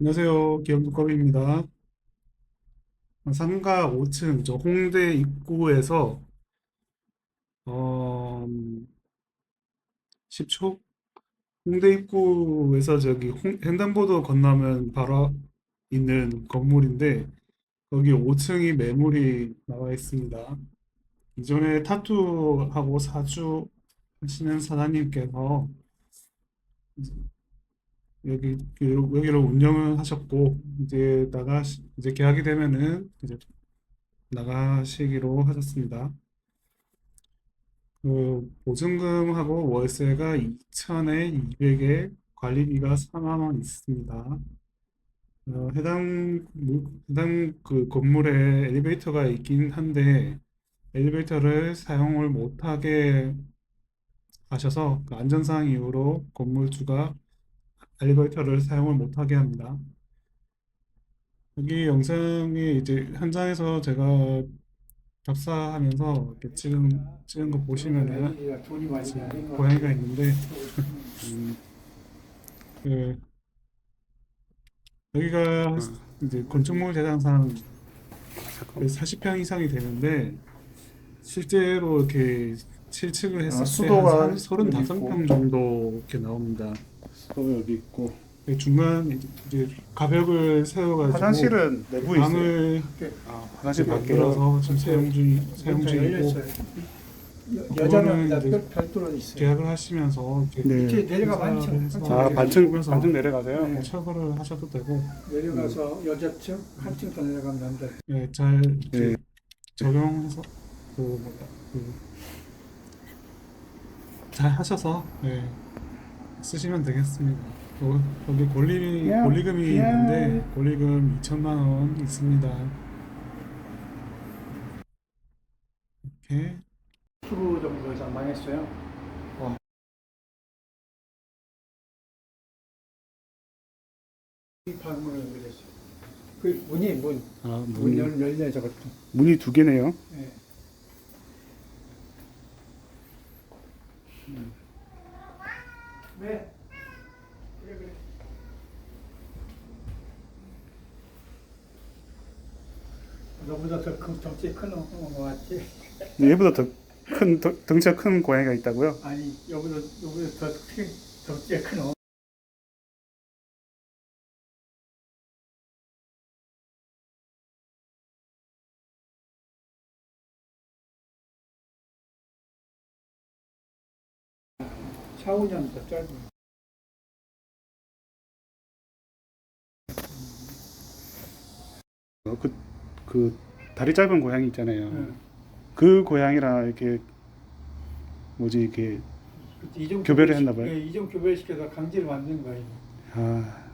안녕하세요. 기영두꺼비입니다. 상가 5층, 저 홍대 입구에서, 어, 10초? 홍대 입구에서 저기 홍- 횡단보도 건너면 바로 있는 건물인데, 거기 5층이 매물이 나와 있습니다. 이전에 타투하고 사주 하시는 사장님께서 여기 그 여기를 운영을 하셨고 이제 나가 이제 계약이 되면은 이제 나가시기로 하셨습니다. 그 보증금하고 월세가 2천에 200에 관리비가 4만 원 있습니다. 어, 해당 물- 해당 그 건물에 엘리베이터가 있긴 한데 엘리베이터를 사용을 못하게 하셔서 그 안전상 이유로 건물주가 엘리베이터를 사용을 못하게 합니다. 여기 영상이 이제 현장에서 제가 답사하면서 이렇게 찍은, 찍은 거 보시면은 지금 거 고양이가 있는데 음, 그 여기가 이제 건축물 대장상 40평 이상이 되는데 실제로 이렇게 실측을 했을 아, 때 수도가 한 35평 정도 이렇게 나옵니다. 또 여기 있고 그 중간 이제- 가벽을 세워가지고 화장실은 내부에 있어요. 방을 아, 화장실. 만들어서 지금 사용 중 사용 중이고 여자는 그거는 이제 별도로 있어요. 계약을 하시면서 이렇게 네. 이렇게 해서 한층 아, 반층 반층 내려가세요. 네, 철거를 하셔도 되고 내려가서 여자층 한층 더 내려가면 남자. 예, 잘 이렇게 네. 적용해서 그 뭐야 그잘 하셔서 예, 쓰시면 되겠습니다. 어, 여기 권리 권리금이 그냥- 있는데 권리금 2천만 원 있습니다. 이렇게 프로 정도 이상 망했어요. 방문을 그랬어요. 그 문이 문, 아, 문 문이 열, 열려 저것도. 문이 두 개네요. 예. 네. 그래 그래. 너보다 더 큰 덩치 큰거 같지? 얘보다 더 큰 덩치가 큰 고양이가 있다고요? 아니 여보다 여보다 더 큰, 덩치가 큰 어. 샤오년 더 짧은. 어, 그, 그 다리 짧은 고양이 있잖아요. 응. 그 고양이랑 이렇게 뭐지 이렇게 이종 교배를 했나 봐요? 예, 이종 교배시켜서 강제로 만든 거예요. 아,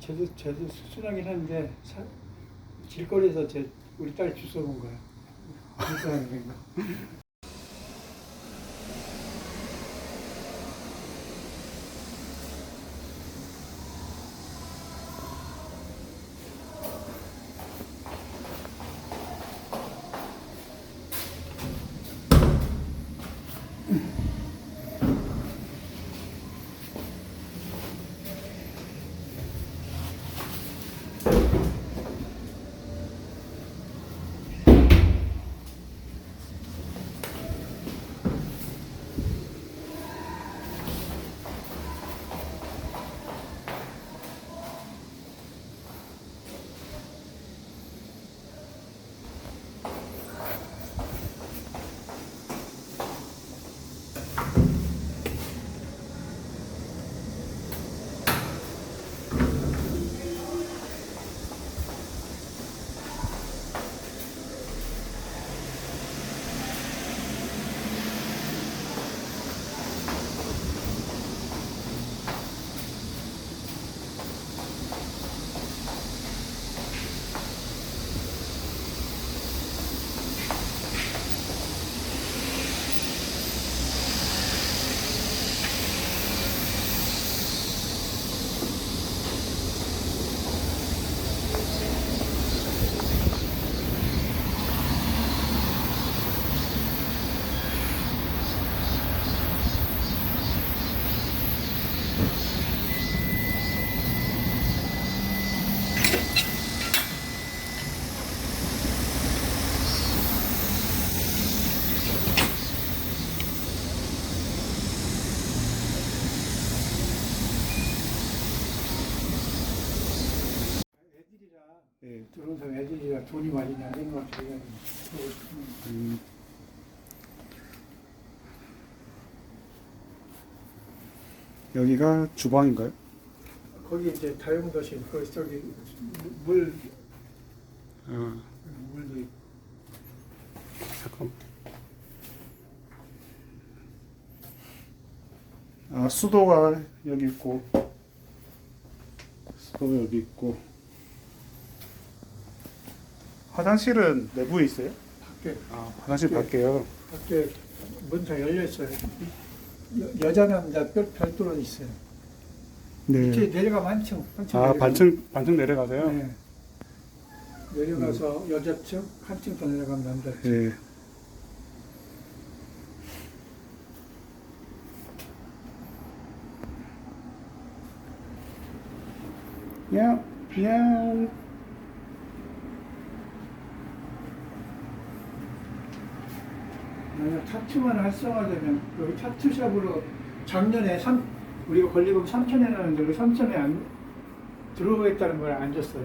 제도 제도 순하긴 한데 사, 길거리에서 제 우리 딸 주워 본 거야. 주워하는 거. 예. 들어온 사람 애들이라 돈이 많이 나는 것 같아요. 음. 여기가 주방인가요? 거기 이제 다용도실, 거기 저기 물, 아, 물도 있고. 잠깐. 아, 수도가 여기 있고, 수도가 여기 있고, 화장실은 내부에 있어요? 밖에, 아, 화장실 네. 밖에요. 밖에 문다 열려 있어요. 여, 여자 남자 별, 별도로 있어요. 이렇게 네. 내려가면 한층, 한층 아, 내려가면. 반층 반층 내려가세요? 네. 내려가서 여자층, 한층 더 내려가면 남자층. 네. 야, 야. 만약 타투만 활성화되면 여기 타투샵으로 작년에 삼 우리가 권리금 3천에 나는데 그 3천에 안 들어오겠다는 걸 안 줬어요.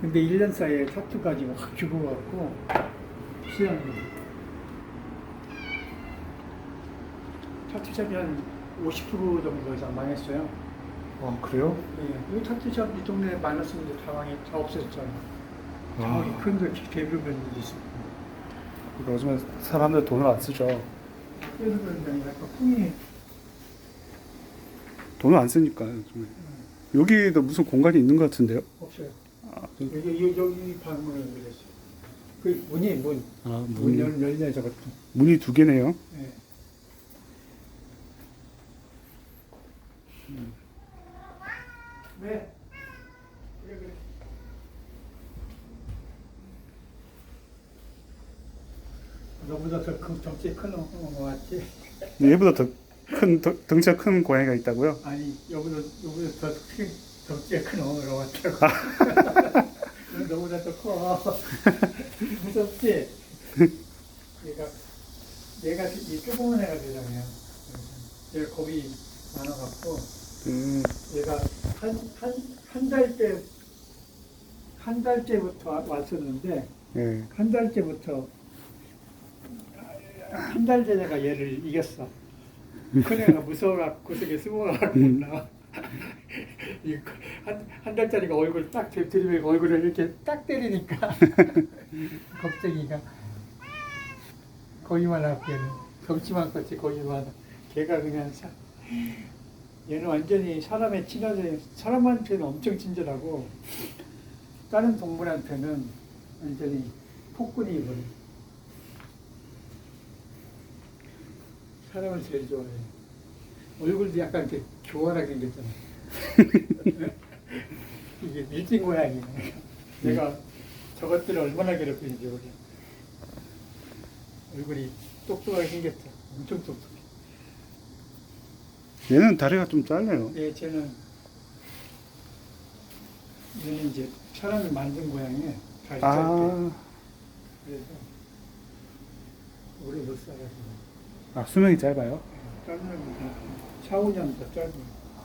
근데 1년 사이에 타투까지 확 죽어갖고 시장이 타투샵이 한 50% 정도 이상 망했어요. 아, 그래요? 예, 이 타투샵 이 동네에 많았으면 다 망해 다 없어졌잖아요. 저기 아, 큰데 개비로 변 일이 있었고. 요즘에 사람들 돈을 안 쓰죠. 그래서 그런 게 아니라 풍이 돈을 안 쓰니까 요즘에. 여기도 무슨 공간이 있는 것 같은데요? 없어요. 아, 그- 여기 여기, 여기 방문을 그랬어요. 그 문이 문, 아문 문이, 열, 열려 저것도. 문이 두 개네요. 예. 네. 그래 그래. 너보다 더 큰 덩치 큰 어, 어, 왔지? 얘보다 더 큰 덩치가 큰 고양이가 있다고요? 아니 여보다 여보다 더 큰, 덩치가 큰 어로 왔다고. 너보다 더 커. 무섭지? 얘가 얘가 이 조그만 애가 되잖아요. 얘가 겁이 많아갖고 음, 얘가 한 한 한 달 때 한 달째부터 와- 왔었는데 예. 한 달째부터 한 달 전에가 얘를 이겼어. 큰애가 무서워갖고 구석에 숨어갖고 나. 한한 달짜리가 얼굴 딱 들- 들이밀고 얼굴을 이렇게 딱 때리니까 겁쟁이가 거기만 앞에는 덩치만 컸지 거기만 걔가 그냥 사, 얘는 완전히 사람에 친화져 사람한테는 엄청 친절하고 다른 동물한테는 완전히 폭군이 버려. 사람을 제일 좋아해. 얼굴도 약간 이렇게 교활하게 생겼잖아. 이게 밀진 고양이네. 내가 저것들을 얼마나 괴롭히는지 모르 얼굴이 똑똑하게 생겼죠. 엄청 똑똑해. 얘는 다리가 좀 짧네요. 예, 쟤는 얘는 이제 사람이 만든 고양이 다리 짧게. 아, 그래서 오래 못 살아서. 아 수명이 짧아요? 짧은 4, 5년 더 짧은.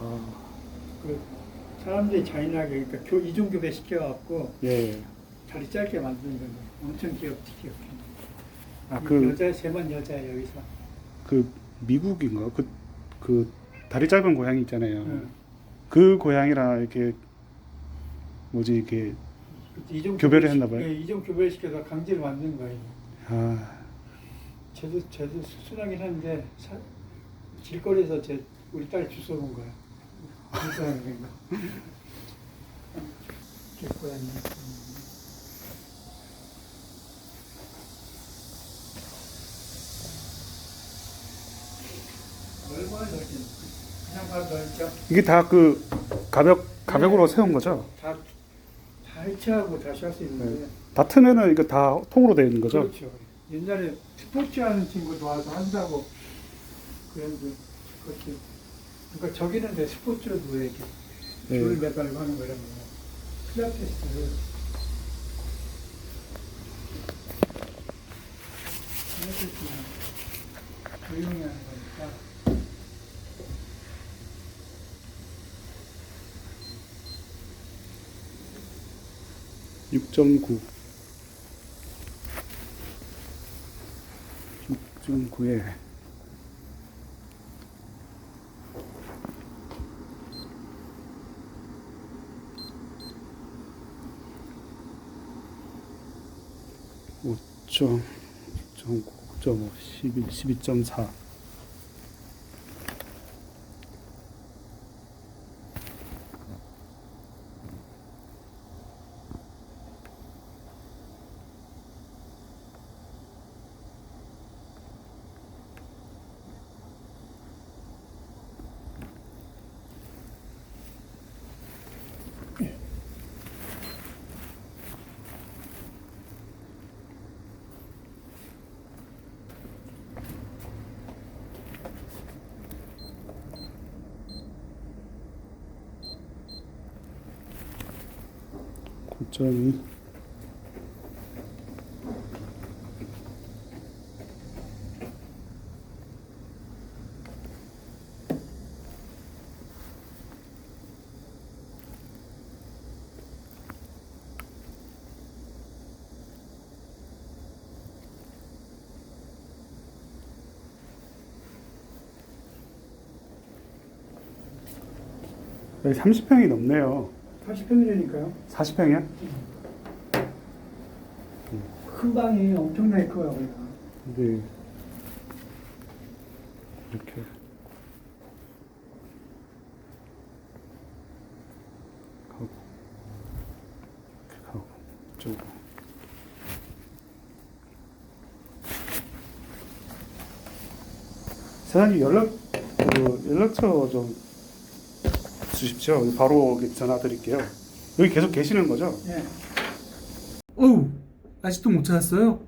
아, 그 사람들이 잔인하게 그러니까 교, 이중교배 시켜갖고 예. 다리 짧게 만드는 거예요. 엄청 귀엽지 귀엽게. 아, 이 그, 여자 쟤만 여자야 여기서. 그 미국인가? 그, 그 다리 짧은 고양이 있잖아요. 응. 그 고양이랑 이렇게 뭐지 이렇게 교배를 했나 봐요? 예, 이중 교배 시켜서 강제로 만든 거예요. 아, 쟤도 쟤도 순하긴 한데 사, 길거리에서 쟤 우리 딸 거야. 길고양이. 얼마나 넓지? 그냥 봐도 넓죠. 이게 다 그 가벽 가벽으로 세운 거죠? 다, 다 해체하고 다시 할 수 있는데. 다 트면은 이거 다 통으로 되어 있는 거죠? 그렇죠. 옛날에 스포츠 하는 친구도 와서 한다고 그랬는데 그렇게 그러니까 저기는 내 스포츠로도 왜 이렇게 네. 줄 매달고 하는 거란 말이야. 필라테스를 필라테스는 조용히 하는 거니까 6.9 6.9에 오점 5.9, 11, 12.4 9.2 여기 30평이 넘네요. 80평이라니까요. 40평이야? 큰 방이 엄청나게 커요. 그러니까. 네. 이렇게 가고 이렇게 가고 이쪽으로 사장님 연락 그 연락처 좀 주십시오. 바로 전화 드릴게요. 여기 계속 계시는 거죠? 예. 어우, 아직도 못 찾았어요?